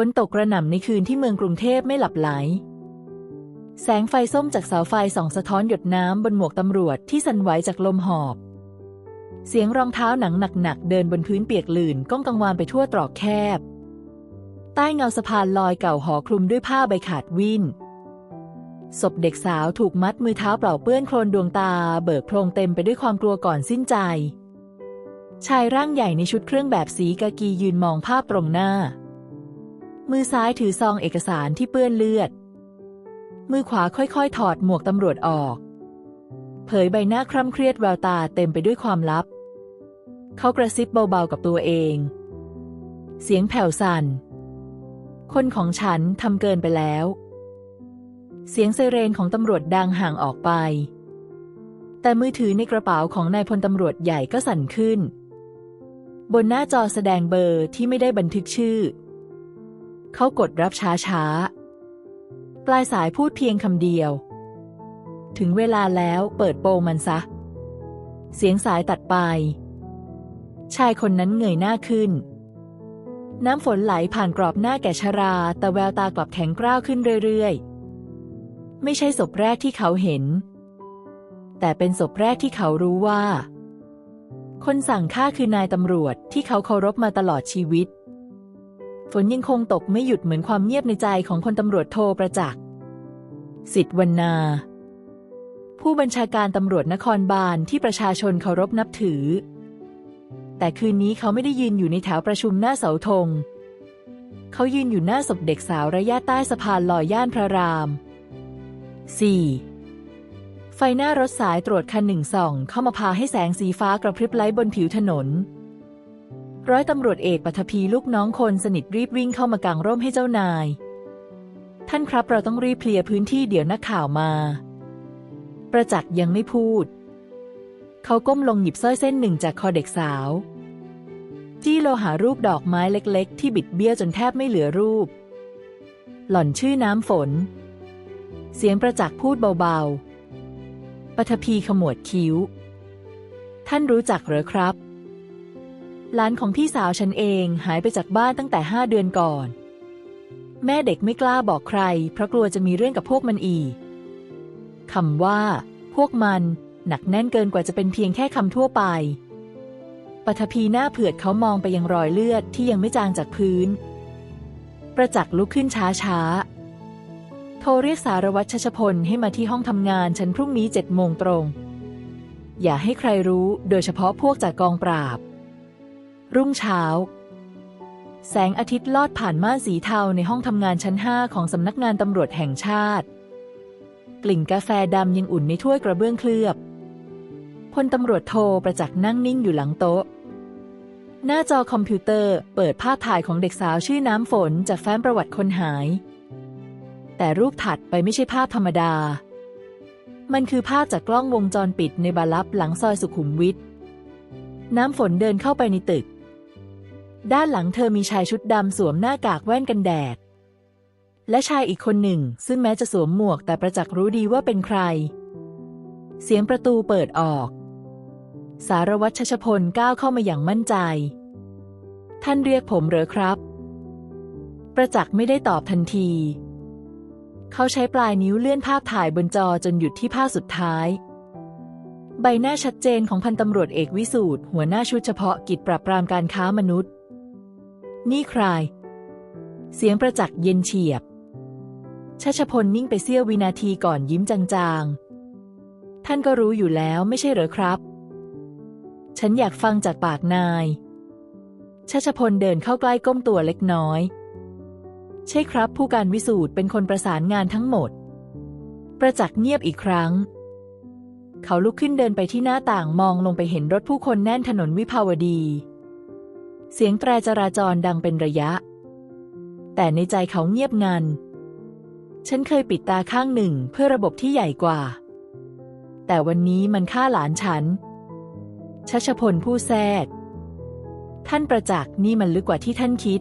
ฝนตกกระหน่ำในคืนที่เมืองกรุงเทพไม่หลับไหล แสงไฟส้มจากเสาไฟส่องสะท้อนหยดน้ำบนหมวกตำรวจที่สั่นไหวจากลมหอบ เสียงรองเท้าหนังหนักๆเดินบนพื้นเปียกลื่นก้องกังวานไปทั่วตรอกแคบ ใต้เงาสะพานลอยเก่าห่อคลุมด้วยผ้าใบขาดวิ่นศพเด็กสาวถูกมัดมือเท้าเปล่าเปื้อนโคลนดวงตา เบิกโพรงเต็มไปด้วยความกลัวก่อนสิ้นใจ ชายร่างใหญ่ในชุดเครื่องแบบสีกากียืนมองภาพตรงหน้า มือซ้ายถือซองเอกสารที่เปื้อนเลือด มือขวาค่อยๆ ถอดหมวกตำรวจออก เผยใบหน้าคร่ำเครียดแววตาเต็มไปด้วยความลับ เขากระซิบเบาๆกับตัวเอง เสียงแผ่วสั่น คนของฉันทำเกินไปแล้ว เสียงไซเรนของตำรวจดังห่างออกไป แต่มือถือในกระเป๋าของนายพลตำรวจใหญ่ก็สั่นขึ้น บนหน้าจอแสดงเบอร์ที่ไม่ได้บันทึกชื่อ เขากดรับช้าๆปลายสายพูดเพียงคำเดียว ถึงเวลาแล้วเปิดโปงมันซะ เสียงสายตัดไป ชายคนนั้นเงยหน้าขึ้น น้ำฝนไหลผ่านกรอบหน้าแก่ชรา แต่แววตากลับแข็งกร้าวขึ้นเรื่อยๆ ไม่ใช่ศพแรกที่เขาเห็น แต่เป็นศพแรกที่เขารู้ว่า คนสั่งฆ่าคือนายตำรวจที่เขาเคารพมาตลอดชีวิต ฝนยังคงตกไม่หยุดเหมือนความเงียบในใจของพลตำรวจโทประจักษ์สิทธิ์วรรณา ผู้บัญชาการตำรวจนครบาลที่ประชาชนเคารพนับถือ แต่คืนนี้เขาไม่ได้ยืนอยู่ในแถวประชุมหน้าเสาธง เขายืนอยู่หน้าศพเด็กสาวระยะใต้สะพานลอยย่านพระราม 4. ไฟหน้ารถสายตรวจคันหนึ่งส่อง เข้ามาพาให้แสงสีฟ้ากระพริบไล่บนผิวถนน ร้อยตำรวจเอกปัทภีลูกน้องคนสนิทรีบวิ่งเข้ามากางร่มให้เจ้านาย ท่านครับเราต้องรีบเคลียร์พื้นที่เดี๋ยวนักข่าวมา ประจักษ์ยังไม่พูด เขาก้มลงหยิบสร้อยเส้นหนึ่งจากคอเด็กสาว จี้โลหะรูปดอกไม้เล็ก ๆ ที่บิดเบี้ยวจนแทบไม่เหลือรูป หล่อนชื่อน้ำฝน เสียงประจักษ์พูดเบาๆปัทภีขมวดคิ้ว ท่านรู้จักเหรอครับ หลานของพี่สาวฉันเองหายไปจากบ้านตั้งแต่ห้าเดือนก่อน แม่เด็กไม่กล้าบอกใคร เพราะกลัวจะมีเรื่องกับพวกมันอีกคำว่า พวกมัน หนักแน่นเกินกว่าจะเป็นเพียงแค่คำทั่วไปปัทภีหน้าเผือดเขามองไปยังรอยเลือดที่ยังไม่จางจากพื้น ประจักษ์ลุกขึ้นช้าๆโทรเรียกสารวัตรชชพลให้มาที่ห้องทำงานฉันพรุ่งนี้เจ็ดโมงตรง อย่าให้ใครรู้โดยเฉพาะพวกจากกองปราบ รุ่งเช้า แสงอาทิตย์ลอดผ่านม่านสีเทาในห้องทำงานชั้นห้าของสำนักงานตำรวจแห่งชาติ กลิ่นกาแฟดำยังอุ่นในถ้วยกระเบื้องเคลือบพลตำรวจโทรประจักษ์นั่งนิ่งอยู่หลังโต๊ะ หน้าจอคอมพิวเตอร์เปิดภาพถ่ายของเด็กสาวชื่อน้ำฝนจากแฟ้มประวัติคนหาย แต่รูปถัดไปไม่ใช่ภาพธรรมดา มันคือภาพจากกล้องวงจรปิดในบารลับหลังซอยสุขุมวิทน้ำฝนเดินเข้าไปในตึก ด้านหลังเธอมีชายชุดดำสวมหน้ากากแว่นกันแดด และชายอีกคนหนึ่ง ซึ่งแม้จะสวมหมวกแต่ประจักษ์รู้ดีว่าเป็นใคร เสียงประตูเปิดออก สารวัตรชชพลก้าวเข้ามาอย่างมั่นใจ ท่านเรียกผมเหรอครับ ประจักษ์ไม่ได้ตอบทันที เขาใช้ปลายนิ้วเลื่อนภาพถ่ายบนจอจนหยุดที่ภาพสุดท้ายใบหน้าชัดเจนของพันตำรวจเอกวิสูตรหัวหน้าชุดเฉพาะกิจปราบปรามการค้ามนุษย์ นี่ใคร เสียงประจักษ์เย็นเฉียบชัชพลนิ่งไปเสี้ยววินาทีก่อนยิ้มจางๆ ท่านก็รู้อยู่แล้วไม่ใช่เหรอครับ ฉันอยากฟังจากปากนายชัชพลเดินเข้าใกล้ก้มตัวเล็กน้อย ใช่ครับ ผู้การวิสูตรเป็นคนประสานงานทั้งหมด ประจักษ์เงียบอีกครั้ง เขาลุกขึ้นเดินไปที่หน้าต่างมองลงไปเห็นรถผู้คนแน่นถนนวิภาวดี เสียงแตรจราจรดังเป็นระยะ แต่ในใจเขาเงียบงัน ฉันเคยปิดตาข้างหนึ่งเพื่อระบบที่ใหญ่กว่า แต่วันนี้มันฆ่าหลานฉัน ชัชพลผู้แทรก ท่านประจักษ์นี่มันลึกกว่าที่ท่านคิด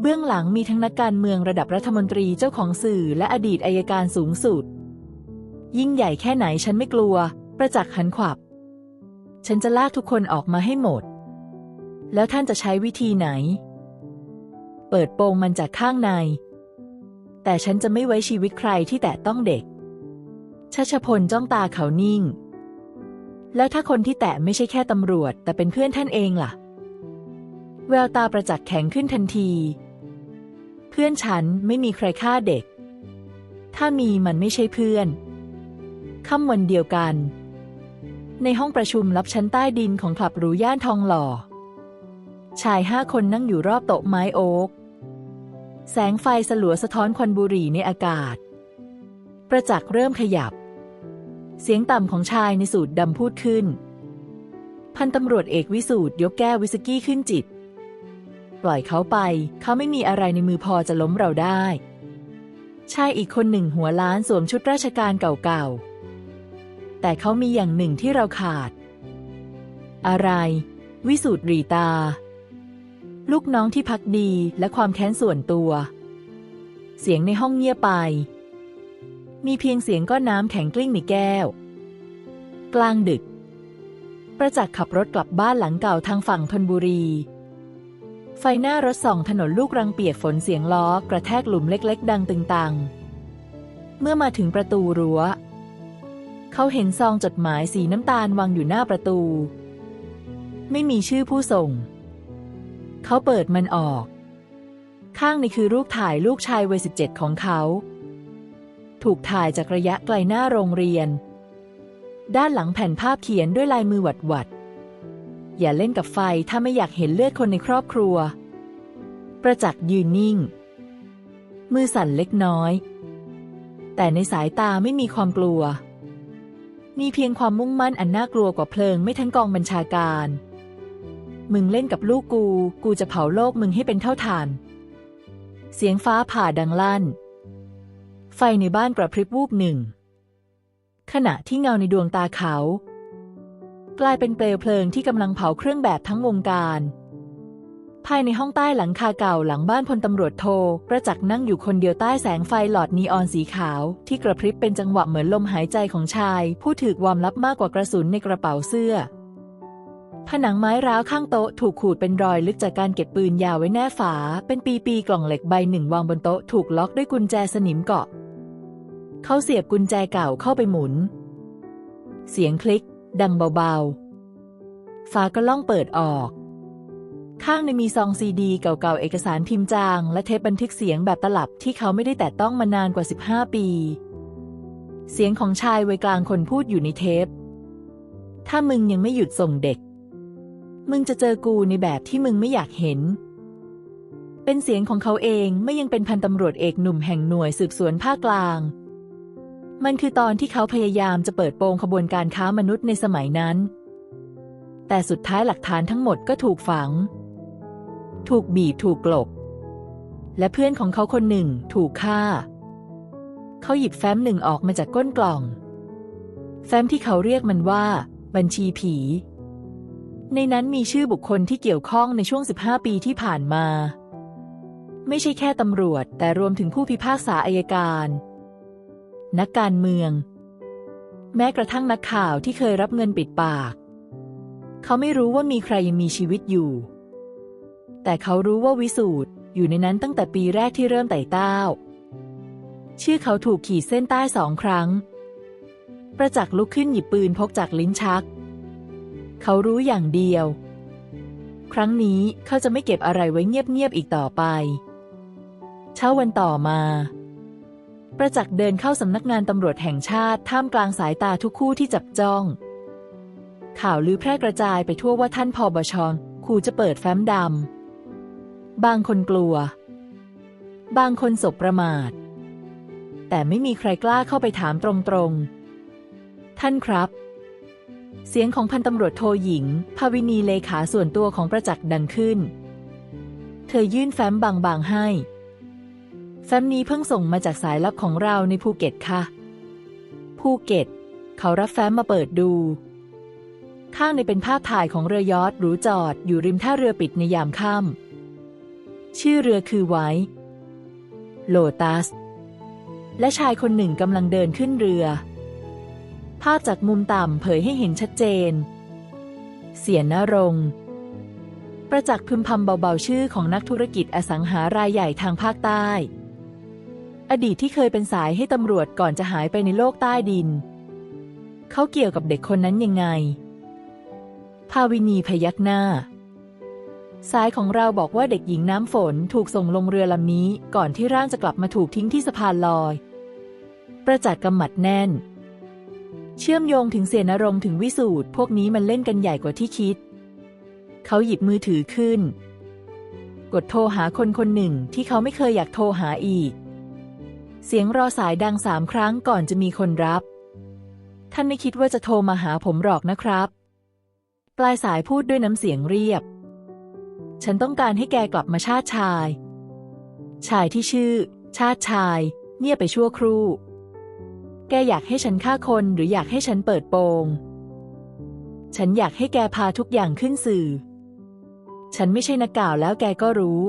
เบื้องหลังมีทั้งนักการเมืองระดับรัฐมนตรีเจ้าของสื่อและอดีตอายการสูงสุด ยิ่งใหญ่แค่ไหนฉันไม่กลัว ประจักษ์หันขวับ ฉันจะลากทุกคนออกมาให้หมด แล้วท่านจะใช้วิธีไหน เปิดโปงมันจากข้างใน แต่ฉันจะไม่ไว้ชีวิตใครที่แตะต้องเด็กชชพลจ้องตาเขานิ่ง แล้วถ้าคนที่แตะไม่ใช่แค่ตำรวจ แต่เป็นเพื่อนท่านเองล่ะ แววตาประจักษ์แข็งขึ้นทันที เพื่อนฉันไม่มีใครฆ่าเด็ก ถ้ามีมันไม่ใช่เพื่อนค่ำวันเดียวกัน ในห้องประชุมลับชั้นใต้ดินของคลับหรูย่านทองหล่อ ชายห้าคนนั่งอยู่รอบโต๊ะไม้โอ๊ก แสงไฟสลัวสะท้อนควันบุหรี่ในอากาศ ประจักษ์เริ่มขยับ เสียงต่ำของชายในสูตรดำพูดขึ้น พันตำรวจเอกวิสูตรยกแก้ววิสกี้ขึ้นจิต ปล่อยเขาไป เขาไม่มีอะไรในมือพอจะล้มเราได้ ชายอีกคนหนึ่งหัวล้านสวมชุดราชการเก่าๆ แต่เขามีอย่างหนึ่งที่เราขาด อะไร วิสูตรรีตา ลูกน้องที่พักดีและความแค้นส่วนตัว เสียงในห้องเงียบไป มีเพียงเสียงก้อนน้ำแข็งกลิ้งในแก้ว กลางดึก ประจักษ์ขับรถกลับบ้านหลังเก่าทางฝั่งธนบุรี ไฟหน้ารถส่องถนนลูกรังเปียกฝนเสียงล้อกระแทกหลุมเล็ก ๆ ดังตึงตัง เมื่อมาถึงประตูรั้ว เขาเห็นซองจดหมายสีน้ำตาลวางอยู่หน้าประตู ไม่มีชื่อผู้ส่ง เขาเปิดมันออก ข้างในคือรูปถ่ายลูกชายวัยสิบเจ็ดของเขา ถูกถ่ายจากระยะไกลหน้าโรงเรียน ด้านหลังแผ่นภาพเขียนด้วยลายมือหวัดหวัด อย่าเล่นกับไฟถ้าไม่อยากเห็นเลือดคนในครอบครัว ประจักษ์ยืนนิ่ง มือสั่นเล็กน้อย แต่ในสายตาไม่มีความกลัว มีเพียงความมุ่งมั่นอันน่ากลัวกว่าเพลิงไม่ทั้งกองบัญชาการ มึงเล่นกับลูกกู กูจะเผาโลกมึงให้เป็นเท่าฐาน เสียงฟ้าผ่าดังลั่น ไฟในบ้านกระพริบวูบหนึ่ง ขณะที่เงาในดวงตาเขา กลายเป็นเปลวเพลิงที่กำลังเผาเครื่องแบบทั้งวงการ ภายในห้องใต้หลังคาเก่าหลังบ้านพลตำรวจโทประจักษ์นั่งอยู่คนเดียวใต้แสงไฟหลอดนีออนสีขาว ที่กระพริบเป็นจังหวะเหมือนลมหายใจของชาย ผู้ถือความลับมากกว่ากระสุนในกระเป๋าเสื้อ ผนังไม้ร้าวข้างโต๊ะถูกขูดเป็นรอยลึกจากการเก็บปืนยาวไว้แน่ฝา เป็นปีๆกล่องเหล็กใบหนึ่งวางบนโต๊ะถูกล็อกด้วยกุญแจสนิมเกาะ เขาเสียบกุญแจเก่าเข้าไปหมุน เสียงคลิก ดังเบาๆ ฝากระล่องเปิดออก ข้างในมีซองซีดีเก่าๆ เอกสารพิมพ์จาง และเทปบันทึกเสียงแบบตลับที่เขาไม่ได้แตะต้องมานานกว่า 15 ปี เสียงของชายวัยกลางคนพูดอยู่ในเทป ถ้ามึงยังไม่หยุดส่งเด็ก มึงจะเจอกูในแบบที่มึงไม่อยากเห็น เป็นเสียงของเขาเองไม่ยังเป็นพันตำรวจเอกหนุ่มแห่งหน่วยสืบสวนภาคกลาง มันคือตอนที่เขาพยายามจะเปิดโปงขบวนการค้ามนุษย์ในสมัยนั้น แต่สุดท้ายหลักฐานทั้งหมดก็ถูกฝัง ถูกบีบถูกกลบ และเพื่อนของเขาคนหนึ่งถูกฆ่า เขาหยิบแฟ้มหนึ่งออกมาจากก้นกล่อง แฟ้มที่เขาเรียกมันว่า บัญชีผี ในนั้นมีชื่อบุคคลที่เกี่ยวข้องในช่วง 15 ปีที่ผ่านมา ไม่ใช่แค่ตำรวจ แต่รวมถึงผู้พิพากษาอายการ นักการเมือง แม้กระทั่งนักข่าวที่เคยรับเงินปิดปาก เขาไม่รู้ว่ามีใครยังมีชีวิตอยู่ แต่เขารู้ว่าวิสูตรอยู่ในนั้นตั้งแต่ปีแรกที่เริ่มไต่เต้า ชื่อเขาถูกขีดเส้นใต้สองครั้ง ประจักษ์ลุกขึ้นหยิบปืนพกจากลิ้นชัก เขารู้อย่างเดียว ครั้งนี้เขาจะไม่เก็บอะไรไว้เงียบๆอีกต่อไป เช้าวันต่อมา ประจักษ์เดินเข้าสำนักงานตำรวจแห่งชาติท่ามกลางสายตาทุกคู่ที่จับจ้อง ข่าวลือแพร่กระจายไปทั่วว่าท่านพอบชรขู่จะเปิดแฟ้มดำ บางคนกลัว บางคนสบประมาท แต่ไม่มีใครกล้าเข้าไปถามตรงๆ ท่านครับ เสียงของพันตำรวจโทหญิง ภาวินีเลขาส่วนตัวของประจักษ์ดังขึ้น เธอยื่นแฟ้มบางๆให้ แฟ้มนี้เพิ่งส่งมาจากสายลับของเราในภูเก็ตค่ะ ภูเก็ต เขารับแฟ้มมาเปิดดู ข้างในเป็นภาพถ่ายของเรือยอทหรูจอดอยู่ริมท่าเรือปิดในยามค่ำชื่อเรือคือไว้โลตัส และชายคนหนึ่งกำลังเดินขึ้นเรือ ภาพจากมุมต่ำเผยให้เห็นชัดเจน เสียนนรงประจักษ์พึมพำเบาๆชื่อของนักธุรกิจอสังหารายใหญ่ทางภาคใต้ อดีตที่เคยเป็นสายให้ตำรวจก่อนจะหายไปในโลกใต้ดิน เขาเกี่ยวกับเด็กคนนั้นยังไง ภาวินีพยักหน้าสายของเราบอกว่าเด็กหญิงน้ำฝนถูกส่งลงเรือลำนี้ ก่อนที่ร่างจะกลับมาถูกทิ้งที่สะพานลอย ประจักษ์กำหมัดแน่น เชื่อมโยงถึงเสียนรงค์ถึงวิสูตรพวกนี้มันเล่นกันใหญ่กว่าที่คิด เขาหยิบมือถือขึ้น กดโทรหาคนคนหนึ่งที่เขาไม่เคยอยากโทรหาอีก เสียงรอสายดังสามครั้งก่อนจะมีคนรับ ท่านไม่คิดว่าจะโทรมาหาผมหรอกนะครับ ปลายสายพูดด้วยน้ำเสียงเรียบ ฉันต้องการให้แกกลับมาชาติชาย ชายที่ชื่อ ชาติชาย เงียบไปชั่วครู่ แกอยากให้ฉันฆ่าคนหรืออยากให้ฉันเปิดโปง ฉันอยากให้แกพาทุกอย่างขึ้นสื่อ ฉันไม่ใช่นักก่าวแล้วแกก็รู้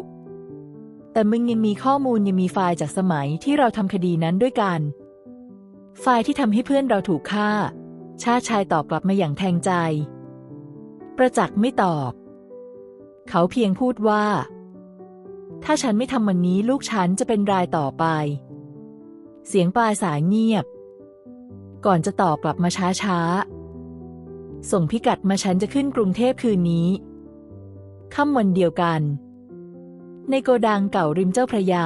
แต่มึงยังมีข้อมูลยังมีไฟล์จากสมัยที่เราทำคดีนั้นด้วยกัน ไฟล์ที่ทำให้เพื่อนเราถูกฆ่า ชาชายตอบกลับมาอย่างแทงใจ ประจักษ์ไม่ตอบ เขาเพียงพูดว่า ถ้าฉันไม่ทำวันนี้ลูกฉันจะเป็นรายต่อไปเสียงปลายสายเงียบ ก่อนจะตอบกลับมาช้าๆ ส่งพิกัดมาฉันจะขึ้นกรุงเทพคืนนี้ ค่ำวันเดียวกัน ในโกดังเก่าริมเจ้าพระยา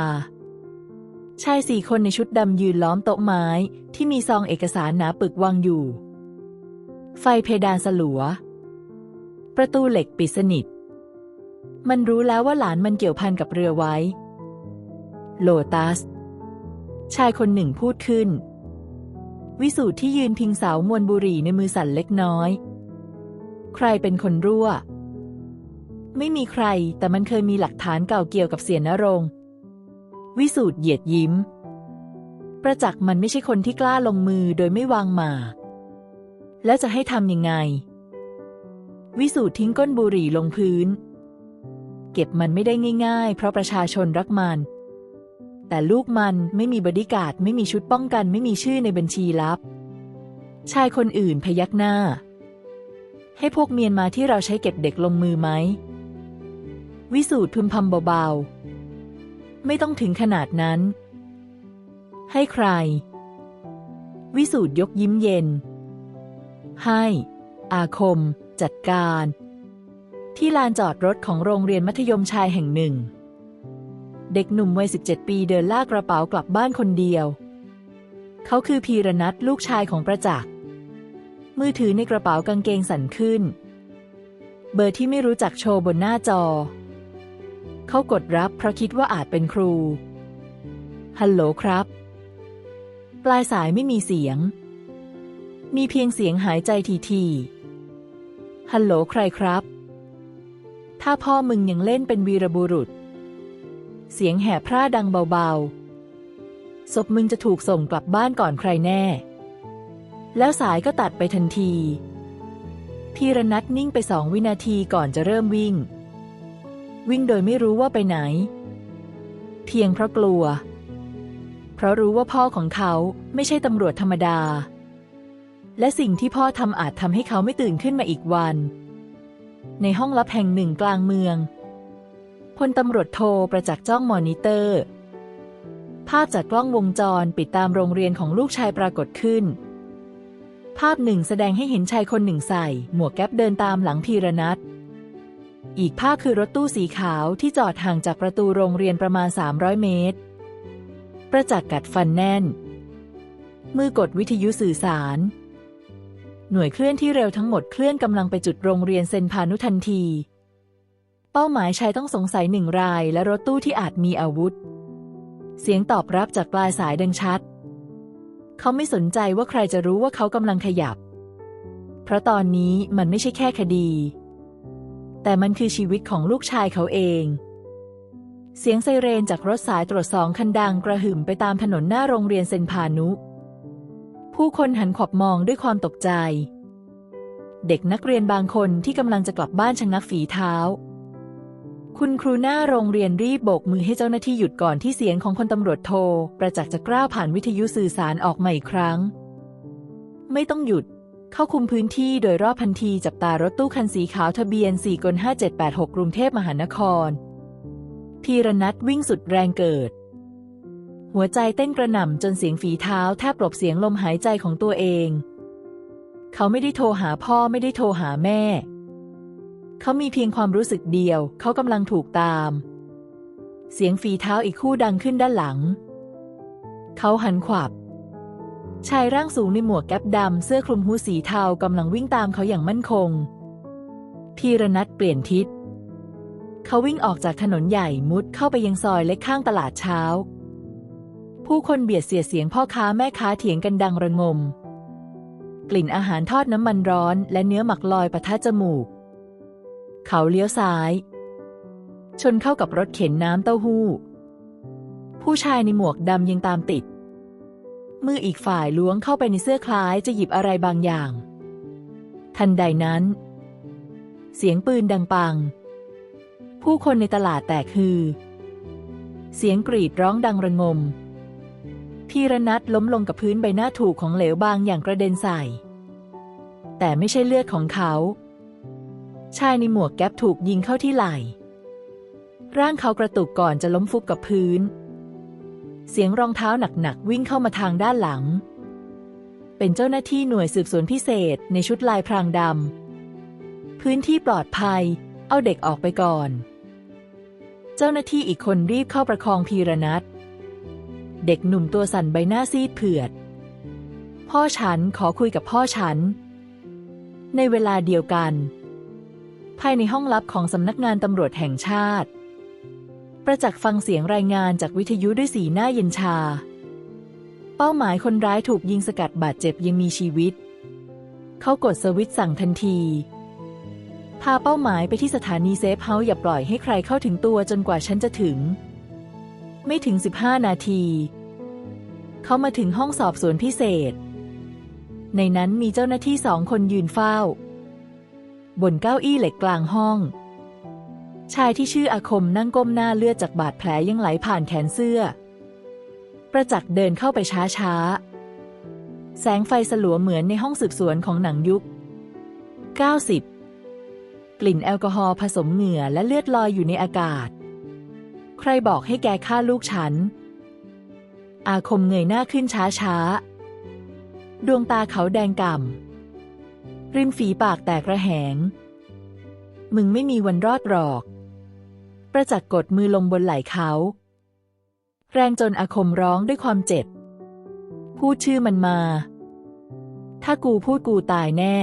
ชายสี่คนในชุดดำยืนล้อมโต๊ะไม้ที่มีซองเอกสารหนาปึกวางอยู่ ไฟเพดานสลัว ประตูเหล็กปิดสนิท มันรู้แล้วว่าหลานมันเกี่ยวพันกับเรือไว้ โลตัส ชายคนหนึ่งพูดขึ้น วิสูตรที่ยืนพิงเสามวนบุหรี่ในมือสั่นเล็กน้อย ใครเป็นคนรั่ว ไม่มีใคร แต่มันเคยมีหลักฐานเก่าเกี่ยวกับเสียนรงวิสูตรเหยียดยิ้ม ประจักษ์มันไม่ใช่คนที่กล้าลงมือโดยไม่วางหมา แล้วจะให้ทำยังไง วิสูตรทิ้งก้นบุหรี่ลงพื้น เก็บมันไม่ได้ง่าย ๆ เพราะประชาชนรักมัน แต่ลูกมันไม่มีบอดี้การ์ดไม่มีชุดป้องกันไม่มีชื่อในบัญชีลับ ชายคนอื่นพยักหน้า ให้พวกเมียนมาที่เราใช้เก็บเด็กลงมือไหม วิสูตรพึมพำเบาๆ ไม่ต้องถึงขนาดนั้น ให้ใคร วิสูตรยกยิ้มเย็น ให้ อาคม จัดการ ที่ลานจอดรถของโรงเรียนมัธยมชายแห่งหนึ่ง เด็กหนุ่มวัย 17 ปีเดินลากกระเป๋ากลับบ้านคนเดียว เขาคือพีรนัทลูกชายของประจักษ์ มือถือในกระเป๋ากางเกงสั่นขึ้น เบอร์ที่ไม่รู้จักโชว์บนหน้าจอ เขากดรับเพราะคิดว่าอาจเป็นครู ฮัลโหลครับ ปลายสายไม่มีเสียง มีเพียงเสียงหายใจทีๆฮัลโหลใครครับ ถ้าพ่อมึงยังเล่นเป็นวีรบุรุษ เสียงแห่พร่าดังเบาๆ ศพมึงจะถูกส่งกลับบ้านก่อนใครแน่ แล้วสายก็ตัดไปทันที พีรนัทนิ่งไปสองวินาทีก่อนจะเริ่มวิ่ง วิ่งโดยไม่รู้ว่าไปไหน เพียงเพราะกลัว เพราะรู้ว่าพ่อของเขาไม่ใช่ตำรวจธรรมดา และสิ่งที่พ่อทำอาจทำให้เขาไม่ตื่นขึ้นมาอีกวัน ในห้องลับแห่งหนึ่งกลางเมือง พลตำรวจโทรประจักษ์จ้องมอนิเตอร์ ภาพจากกล้องวงจรปิดตามโรงเรียนของลูกชายปรากฏขึ้น ภาพหนึ่งแสดงให้เห็นชายคนหนึ่งใส่ หมวกแก๊ปเดินตามหลังพีรนัทอีกภาพคือรถตู้สีขาวที่จอดห่างจากประตูโรงเรียนประมาณ 300 เมตร ประจักษ์กัดฟันแน่น มือกดวิทยุสื่อสาร หน่วยเคลื่อนที่เร็วทั้งหมดเคลื่อนกำลังไปจุดโรงเรียนเซนพานุทันที เป้าหมายชายต้องสงสัยหนึ่งรายและรถตู้ที่อาจมีอาวุธ เสียงตอบรับจากปลายสายดังชัด เขาไม่สนใจว่าใครจะรู้ว่าเขากำลังขยับ เพราะตอนนี้มันไม่ใช่แค่คดี แต่มันคือชีวิตของลูกชายเขาเอง เสียงไซเรนจากรถสายตรวจสองคันดังกระหึ่มไปตามถนนหน้าโรงเรียนเซนพานุ ผู้คนหันขอบมองด้วยความตกใจ เด็กนักเรียนบางคนที่กำลังจะกลับบ้านชะงักฝีเท้า คุณครูหน้าโรงเรียนรีบโบกมือให้เจ้าหน้าที่หยุดก่อนที่เสียงของคนตำรวจโทร ประจักษ์จะกล้าผ่านวิทยุสื่อสารออกมาอีกครั้ง ไม่ต้องหยุด เข้าคุมพื้นที่โดยรอบพันทีจับตารถตู้คันสีขาวทะเบียน 4กล5786 กรุงเทพมหานครพีรนัทวิ่งสุดแรงเกิด หัวใจเต้นกระหน่ำจนเสียงฝีเท้าแทบปลบเสียงลมหายใจของตัวเอง เขาไม่ได้โทรหาพ่อไม่ได้โทรหาแม่ เขามีเพียงความรู้สึกเดียว เขากำลังถูกตาม เสียงฝีเท้าอีกคู่ดังขึ้นด้านหลัง เขาหันขวับ ชายร่างสูงในหมวกแก๊ปดำเสื้อคลุมหูสีเทากำลังวิ่งตามเขาอย่างมั่นคง พีรนัทเปลี่ยนทิศ เขาวิ่งออกจากถนนใหญ่มุดเข้าไปยังซอยเล็กข้างตลาดเช้า ผู้คนเบียดเสียดเสียงพ่อค้าแม่ค้าเถียงกันดังระงม กลิ่นอาหารทอดน้ำมันร้อน และเนื้อหมักลอยปะทะจมูก เขาเลี้ยวซ้าย ชนเข้ากับรถเข็นน้ำเต้าหู้ ผู้ชายในหมวกดำยังตามติด มืออีกฝ่ายล้วงเข้าไปในเสื้อคล้ายจะหยิบอะไรบางอย่าง ทันใดนั้น เสียงปืนดังปัง ผู้คนในตลาดแตกฮือ เสียงกรีดร้องดังระงมพีรนัทล้มลงกับพื้นใบหน้าถูกของเหลวบางอย่างกระเด็นใส่ แต่ไม่ใช่เลือดของเขา ชายในหมวกแก๊ปถูกยิงเข้าที่ไหล่ ร่างเขากระตุกก่อนจะล้มฟุบกับพื้น เสียงรองเท้าหนักๆวิ่งเข้ามาทางด้านหลัง เป็นเจ้าหน้าที่หน่วยสืบสวนพิเศษในชุดลายพรางดำ พื้นที่ปลอดภัย เอาเด็กออกไปก่อน เจ้าหน้าที่อีกคนรีบเข้าประคองพีรนัทเด็กหนุ่มตัวสั่นใบหน้าซีดเผือด พ่อฉันขอคุยกับพ่อฉัน ในเวลาเดียวกัน ภายในห้องลับของสำนักงานตำรวจแห่งชาติ ประจักษ์ฟังเสียงรายงานจากวิทยุด้วยสีหน้าเย็นชา เป้าหมายคนร้ายถูกยิงสกัดบาดเจ็บยังมีชีวิต เขากดสวิตช์สั่งทันที พาเป้าหมายไปที่สถานีเซฟเฮาส์อย่าปล่อยให้ใครเข้าถึงตัวจนกว่าฉันจะถึง ไม่ถึง 15 นาที เขามาถึงห้องสอบสวนพิเศษ ในนั้นมีเจ้าหน้าที่สองคนยืนเฝ้า บนเก้าอี้เหล็กกลางห้อง ชายที่ชื่ออาคมนั่งก้มหน้าเลือดจากบาดแผลยังไหลผ่านแขนเสื้อ ประจักษ์เดินเข้าไปช้าๆ แสงไฟสลัวเหมือนในห้องสืบสวนของหนังยุค 90 กลิ่นแอลกอฮอล์ผสมเหงื่อและเลือดลอยอยู่ในอากาศ ใครบอกให้แกฆ่าลูกฉัน อาคมเงยหน้าขึ้นช้าๆ ดวงตาเขาแดงก่ำ ริมฝีปากแตกระแหง มึงไม่มีวันรอดหรอก ประจักษ์กดมือลงบนไหล่เขา แรงจนอาคมร้องด้วยความเจ็บ พูดชื่อมันมา ถ้ากูพูดกูตายแน่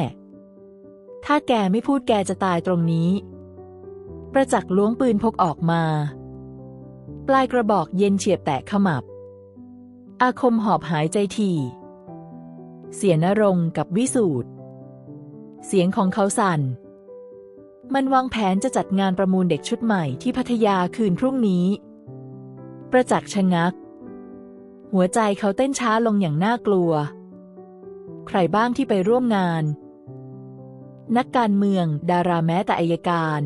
ถ้าแกไม่พูดแกจะตายตรงนี้ ประจักษ์ล้วงปืนพกออกมา ปลายกระบอกเย็นเฉียบแตะขมับ อาคมหอบหายใจทีเสียนรงกับวิสูตร เสียงของเขาสั่น มันวางแผนจะจัดงานประมูลเด็กชุดใหม่ที่พัทยาคืนพรุ่งนี้ ประจักษ์ชะงัก หัวใจเขาเต้นช้าลงอย่างน่ากลัว ใครบ้างที่ไปร่วมงาน นักการเมือง ดาราแม้แต่อายการ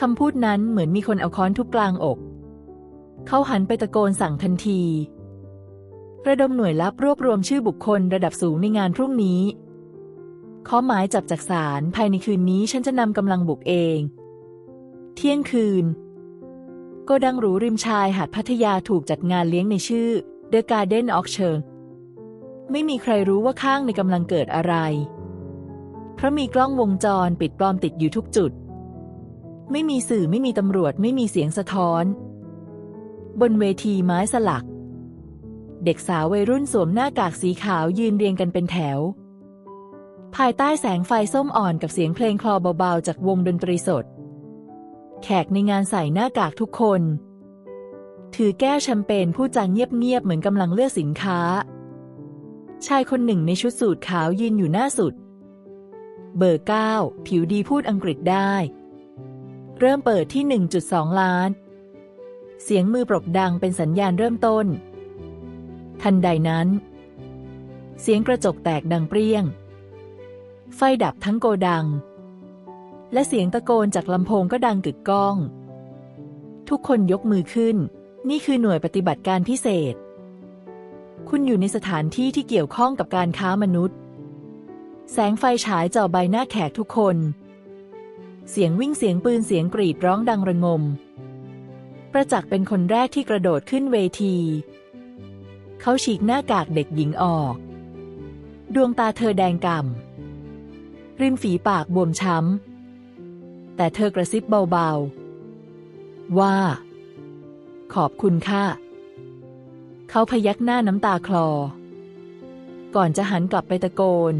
คำพูดนั้นเหมือนมีคนเอาค้อนทุบกลางอก เขาหันไปตะโกนสั่งทันที ระดมหน่วยลับรวบรวมชื่อบุคคลระดับสูงในงานพรุ่งนี้ ขอหมายจับจากศาลภายในคืนนี้ฉันจะนำกำลังบุกเอง เที่ยงคืน โกดังหรูริมชายหาดพัทยาถูกจัดงานเลี้ยงในชื่อ The Garden Auction ไม่มีใครรู้ว่าข้างในกำลังเกิดอะไร เพราะมีกล้องวงจรปิดปลอมติดอยู่ทุกจุด ไม่มีสื่อไม่มีตำรวจไม่มีเสียงสะท้อน บนเวทีไม้สลัก เด็กสาววัยรุ่นสวมหน้ากากสีขาวยืนเรียงกันเป็นแถว ภายใต้แสงไฟส้มอ่อนกับเสียงเพลงคลอเบาๆ จากวงดนตรีสด แขกในงานใส่หน้ากากทุกคน ถือแก้วแชมเปญผู้จางเงียบๆ เหมือนกำลังเลือกสินค้า ชายคนหนึ่งในชุดสูทขาวยืนอยู่หน้าสุด เบอร์เก้าผิวดีพูดอังกฤษได้ เริ่มเปิดที่ 1.2 ล้าน เสียงมือปรบดังเป็นสัญญาณเริ่มต้น ทันใดนั้น เสียงกระจกแตกดังเปรี้ยง ไฟดับทั้งโกดัง และเสียงตะโกนจากลำโพงก็ดังกึกก้อง ทุกคนยกมือขึ้น นี่คือหน่วยปฏิบัติการพิเศษ คุณอยู่ในสถานที่ที่เกี่ยวข้องกับการค้ามนุษย์ แสงไฟฉายจ่อใบหน้าแขกทุกคน เสียงวิ่งเสียงปืนเสียงกรีดร้องดังระงม ประจักษ์เป็นคนแรกที่กระโดดขึ้นเวที เขาฉีกหน้ากากเด็กหญิงออก ดวงตาเธอแดงก่ำ ริมฝีปากบวมช้ำ แต่เธอกระซิบเบาๆ ว่า ขอบคุณค่ะ เขาพยักหน้าน้ำตาคลอ ก่อนจะหันกลับไปตะโกน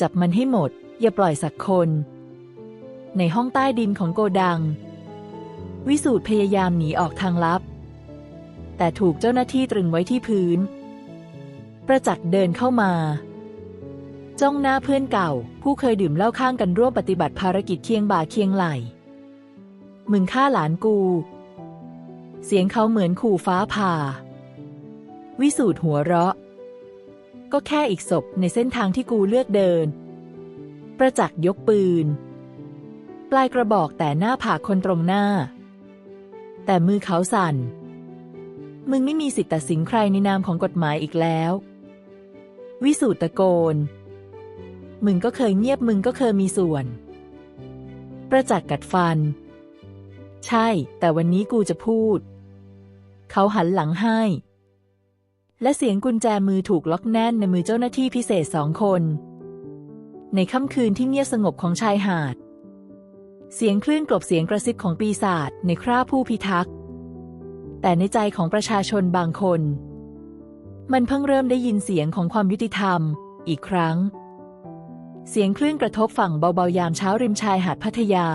จับมันให้หมด อย่าปล่อยสักคน ในห้องใต้ดินของโกดัง วิสูตรพยายามหนีออกทางลับ แต่ถูกเจ้าหน้าที่ตรึงไว้ที่พื้น ประจักษ์เดินเข้ามา จ้องหน้าเพื่อนเก่า ผู้เคยดื่มเหล้าข้างกันร่วมปฏิบัติภารกิจเคียงบ่าเคียงไหล มึงฆ่าหลานกู เสียงเขาเหมือนขู่ฟ้าผ่า วิสูตรหัวเราะ ก็แค่อีกศพในเส้นทางที่กูเลือกเดิน ประจักษ์ยกปืน ปลายกระบอกแต่หน้าผากคนตรงหน้า แต่มือเขาสั่น มึงไม่มีสิทธิ์ตัดสินใครในนามของกฎหมายอีกแล้ว วิสูตรตะโกน มึงก็เคยเงียบมึงก็เคยมีส่วน ประจักษ์กัดฟัน ใช่ แต่วันนี้กูจะพูด เขาหันหลังให้ และเสียงกุญแจมือถูกล็อกแน่นในมือเจ้าหน้าที่พิเศษสองคน ในค่ำคืนที่เงียบสงบของชายหาด เสียงคลื่นกลบเสียงกระซิบของปีศาจในคราผู้พิทักษ์ แต่ในใจของประชาชนบางคน มันเพิ่งเริ่มได้ยินเสียงของความยุติธรรม อีกครั้ง เสียงคลื่นกระทบฝั่งเบาๆยามเช้าริมชายหาดพัทยา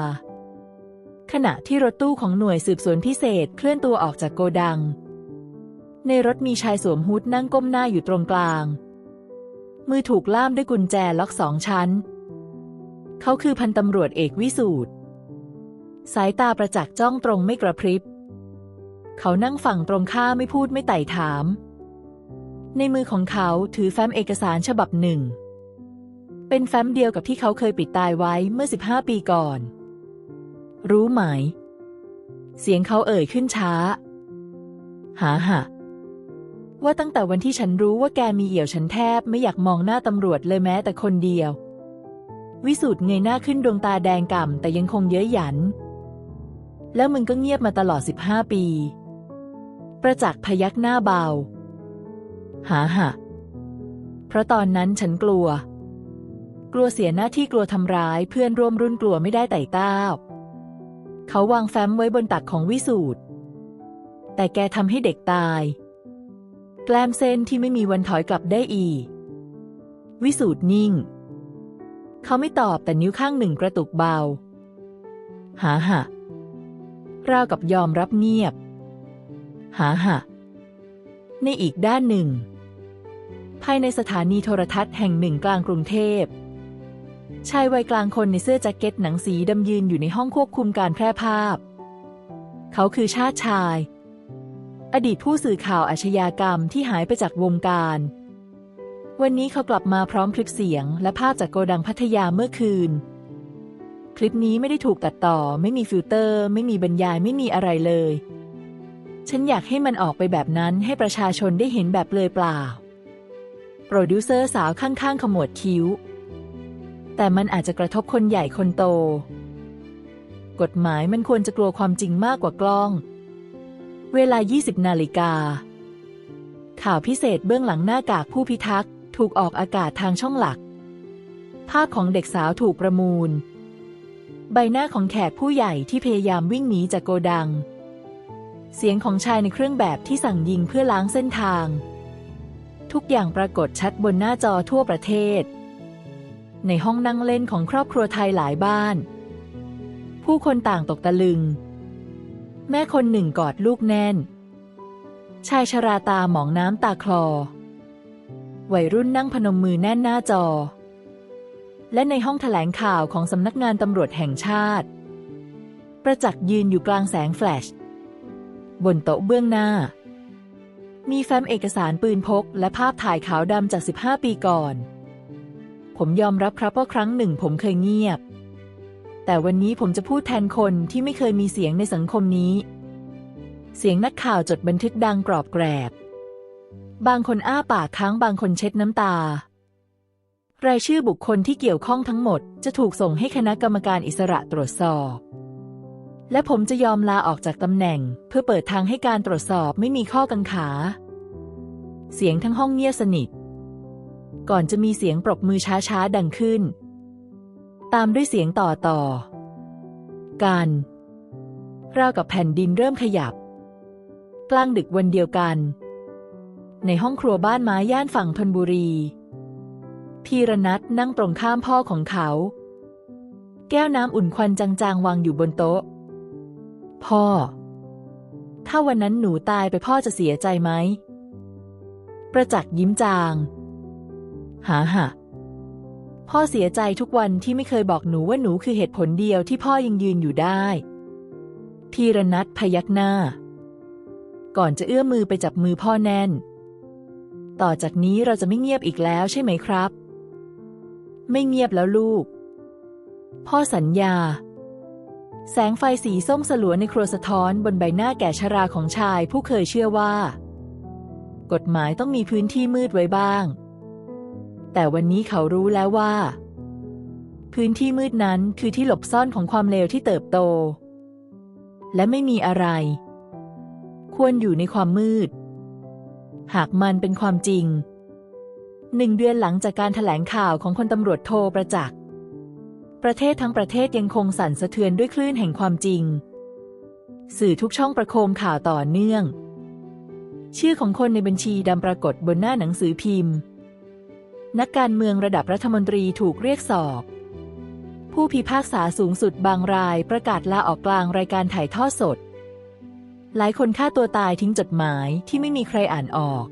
ขณะที่รถตู้ของหน่วยสืบสวนพิเศษเคลื่อนตัวออกจากโกดัง ในรถมีชายสวมฮูดนั่งก้มหน้าอยู่ตรงกลาง มือถูกล่ามด้วยกุญแจล็อกสองชั้น เขาคือพันตำรวจเอกวิสูตรสายตาประจักษ์จ้องตรงไม่กระพริบ เขานั่งฝั่งตรงข้ามไม่พูดไม่ไต่ถาม ในมือของเขาถือแฟ้มเอกสารฉบับหนึ่ง เป็นแฟ้มเดียวกับที่เขาเคยปิดตายไว้เมื่อ 15 ปีก่อน รู้ไหม เสียงเขาเอ่ยขึ้นช้า หาหะว่าตั้งแต่วันที่ฉันรู้ว่าแกมีเอี่ยวฉันแทบไม่อยากมองหน้าตำรวจเลยแม้แต่คนเดียว วิสูตรเงยหน้าขึ้นดวงตาแดงก่ำแต่ยังคงเย้ยหยัน แล้วมึงก็เงียบมาตลอด 15 ปี ประจักษ์พยักหน้าเบา หาหะเพราะตอนนั้นฉันกลัว กลัวเสียหน้าที่กลัวทำร้ายเพื่อนร่วมรุ่นกลัวไม่ได้ไต่เต้า เขาวางแฟ้มไว้บนตักของวิสูตรแต่แกทำให้เด็กตาย แกล้มเส้นที่ไม่มีวันถอยกลับได้อีก วิสูตรนิ่ง เขาไม่ตอบแต่นิ้วข้างหนึ่งกระตุกเบา หาหะราวกับยอมรับเงียบ หาหะในอีกด้านหนึ่ง ภายในสถานีโทรทัศน์แห่งหนึ่งกลางกรุงเทพ ชายวัยกลางคนในเสื้อแจ็คเก็ตหนังสีดำยืนอยู่ในห้องควบคุมการแพร่ภาพ เขาคือชาติชาย อดีตผู้สื่อข่าวอาชญากรรมที่หายไปจากวงการ วันนี้เขากลับมาพร้อมคลิปเสียง และภาพจากโกดังพัทยาเมื่อคืน คลิปนี้ไม่ได้ถูกตัดต่อ ไม่มีฟิลเตอร์ ไม่มีบรรยายไม่มีอะไรเลย ฉันอยากให้มันออกไปแบบนั้นให้ประชาชนได้เห็นแบบเลยเปล่า โปรดิวเซอร์สาวข้างๆขมวดคิ้ว แต่มันอาจจะกระทบคนใหญ่คนโต กฎหมายมันควรจะกลัวความจริงมากกว่ากล้อง เวลา 20 นาฬิกา ข่าวพิเศษเบื้องหลังหน้ากากผู้พิทักษ์ ถูกออกอากาศทางช่องหลัก ภาพของเด็กสาวถูกประมูล ใบหน้าของแขกผู้ใหญ่ที่พยายามวิ่งหนีจากโกดัง เสียงของชายในเครื่องแบบที่สั่งยิงเพื่อล้างเส้นทาง ทุกอย่างปรากฏชัดบนหน้าจอทั่วประเทศ ในห้องนั่งเล่นของครอบครัวไทยหลายบ้าน ผู้คนต่างตกตะลึง แม่คนหนึ่งกอดลูกแน่น ชายชราตาหมองน้ำตาคลอ วัยรุ่นนั่งพนมมือแน่นหน้าจอ และในห้องแถลงข่าวของสำนักงานตำรวจแห่งชาติ ประจักษ์ยืนอยู่กลางแสงแฟลช บนโต๊ะเบื้องหน้า มีแฟ้มเอกสารปืนพก และภาพถ่ายขาวดำจาก 15 ปีก่อน ผมยอมรับครับว่าครั้งหนึ่งผมเคยเงียบ แต่วันนี้ผมจะพูดแทนคนที่ไม่เคยมีเสียงในสังคมนี้ เสียงนักข่าวจดบันทึกดังกรอบแกรบบางคนอ้าปากค้างบางคนเช็ดน้ำตา รายชื่อบุคคลที่เกี่ยวข้องทั้งหมด จะถูกส่งให้คณะกรรมการอิสระตรวจสอบ และผมจะยอมลาออกจากตำแหน่ง เพื่อเปิดทางให้การตรวจสอบไม่มีข้อกังขา เสียงทั้งห้องเงียบสนิท ก่อนจะมีเสียงปรบมือช้าๆ ดังขึ้น ตามด้วยเสียงต่อต่อ กันราวกับแผ่นดินเริ่มขยับ กลางดึกวันเดียวกัน ในห้องครัวบ้านไม้ย่านฝั่งธนบุรี พีรนัทนั่งตรงข้ามพ่อของเขา แก้วน้ำอุ่นควันจางๆ วางอยู่บนโต๊ะ พ่อ ถ้าวันนั้นหนูตายไปพ่อจะเสียใจไหม ประจักษ์ยิ้มจาง หาหะพ่อเสียใจทุกวันที่ไม่เคยบอกหนูว่าหนูคือเหตุผลเดียวที่พ่อยังยืนอยู่ได้พีรนัทพยักหน้า ก่อนจะเอื้อมมือไปจับมือพ่อแน่น ต่อจากนี้เราจะไม่เงียบอีกแล้วใช่ไหมครับ ไม่เงียบแล้วลูก พ่อสัญญา แสงไฟสีส้มสลัวในครัวสะท้อนบนใบหน้าแก่ชราของชายผู้เคยเชื่อว่า กฎหมายต้องมีพื้นที่มืดไว้บ้าง แต่วันนี้เขารู้แล้วว่า พื้นที่มืดนั้นคือที่หลบซ่อนของความเลวที่เติบโต และไม่มีอะไร ควรอยู่ในความมืด หากมันเป็นความจริง หนึ่งเดือนหลังจากการถแถลงข่าวของพลตำรวจโทรประจักษ์ประเทศทั้งประเทศยังคงสั่นสะเทือนด้วยคลื่นแห่งความจริง สื่อทุกช่องประโคมข่าวต่อเนื่อง ชื่อของคนในบัญชีดำปรากฏบนหน้าหนังสือพิมพ์ นักการเมืองระดับรัฐมนตรีถูกเรียกสอบ ผู้พิพากษาสูงสุดบางรายประกาศลาออกกลางรายการถ่ายทอดสด หลายคนฆ่าตัวตายทิ้งจดหมายที่ไม่มีใครอ่านออก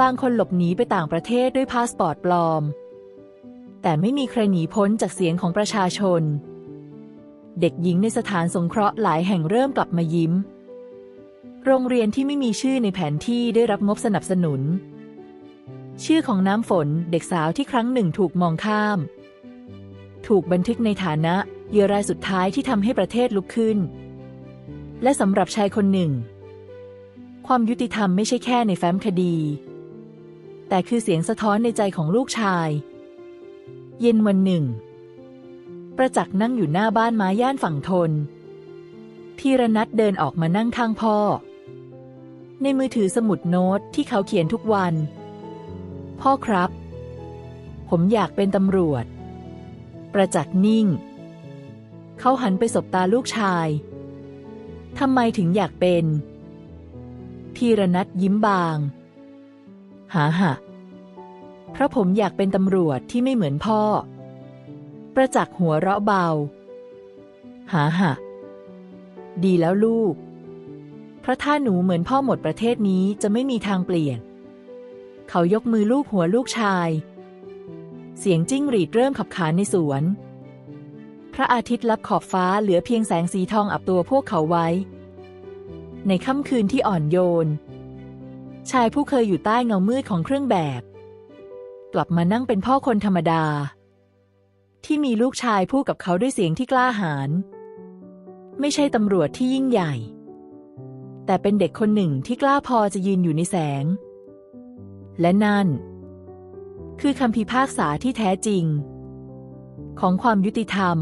บางคนหลบหนีไปต่างประเทศด้วยพาสปอร์ตปลอม แต่ไม่มีใครหนีพ้นจากเสียงของประชาชน เด็กหญิงในสถานสงเคราะห์หลายแห่งเริ่มกลับมายิ้ม โรงเรียนที่ไม่มีชื่อในแผนที่ได้รับงบสนับสนุน ชื่อของน้ำฝนเด็กสาวที่ครั้งหนึ่งถูกมองข้าม ถูกบันทึกในฐานะเหยื่อรายสุดท้ายที่ทำให้ประเทศลุกขึ้น และสำหรับชายคนหนึ่ง ความยุติธรรมไม่ใช่แค่ในแฟ้มคดี แต่คือเสียงสะท้อนในใจของลูกชาย เย็นวันหนึ่ง ประจักษ์นั่งอยู่หน้าบ้านไม้ย่านฝั่งทนพีรนัทเดินออกมานั่งข้างพ่อ ในมือถือสมุดโน้ตที่เขาเขียนทุกวัน พ่อครับ ผมอยากเป็นตำรวจ ประจักษ์นิ่ง เขาหันไปสบตาลูกชาย ทำไมถึงอยากเป็น พีรนัทยิ้มบาง หาหะเพราะผมอยากเป็นตำรวจที่ไม่เหมือนพ่อ ประจักษ์หัวเราะเบา หาหะดีแล้วลูก เพราะถ้าหนูเหมือนพ่อหมดประเทศนี้จะไม่มีทางเปลี่ยน เขายกมือลูบหัวลูกชาย เสียงจิ้งหรีดเริ่มขับขานในสวน พระอาทิตย์ลับขอบฟ้าเหลือเพียงแสงสีทองอับตัวพวกเขาไว้ ในค่ำคืนที่อ่อนโยน ชายผู้เคยอยู่ใต้เงามืดของเครื่องแบบ กลับมานั่งเป็นพ่อคนธรรมดา ที่มีลูกชายพูดกับเขาด้วยเสียงที่กล้าหาญไม่ใช่ตำรวจที่ยิ่งใหญ่ แต่เป็นเด็กคนหนึ่งที่กล้าพอจะยืนอยู่ในแสง และนั่น คือคำพิพากษาที่แท้จริง ของความยุติธรรม